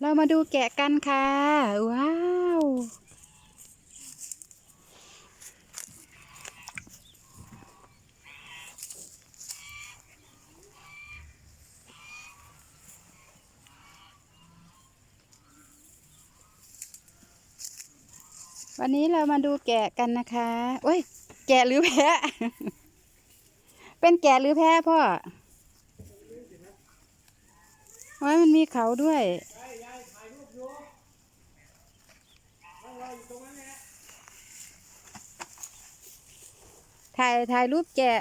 เรามาดูแกะกันค่ะ ว้าว วันนี้เรามาดูแกะกันนะคะโอ้ย แกะหรือแพะ เป็นแกะหรือแพะพ่อโอ้ยมันมีเขาด้วย ถ่ายถ่ายรูปแกะ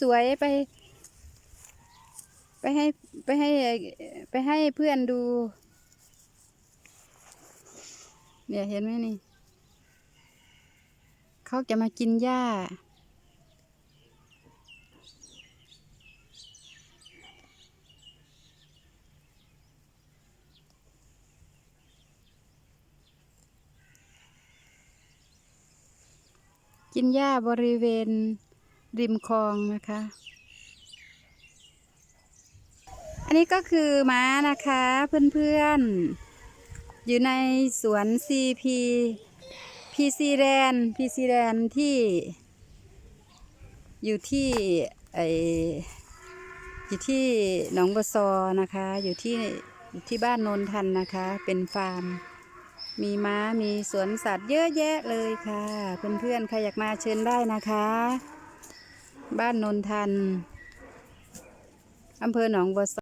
สวยๆไป ไปให้ไปให้ไปให้เพื่อนดู เนี่ยเห็นไหมนี่ เขาจะมากินหญ้า กินหญ้าบริเวณริมคลองนะคะ อันนี้ก็คือม้านะคะเพื่อนๆ อยู่ในสวน CP PC แรน PC แรนที่ อยู่ที่ไออยู่ที่หนองบัวซอนะคะ อยู่ที่อยู่ที่บ้านนนทันนะคะ เป็นฟาร์ม มีม้ามีสวนสัตว์เยอะแยะเลยค่ะเพื่อนๆใครอยากมาเชิญได้นะคะ บ้านนนทันอำเภอหนองบัว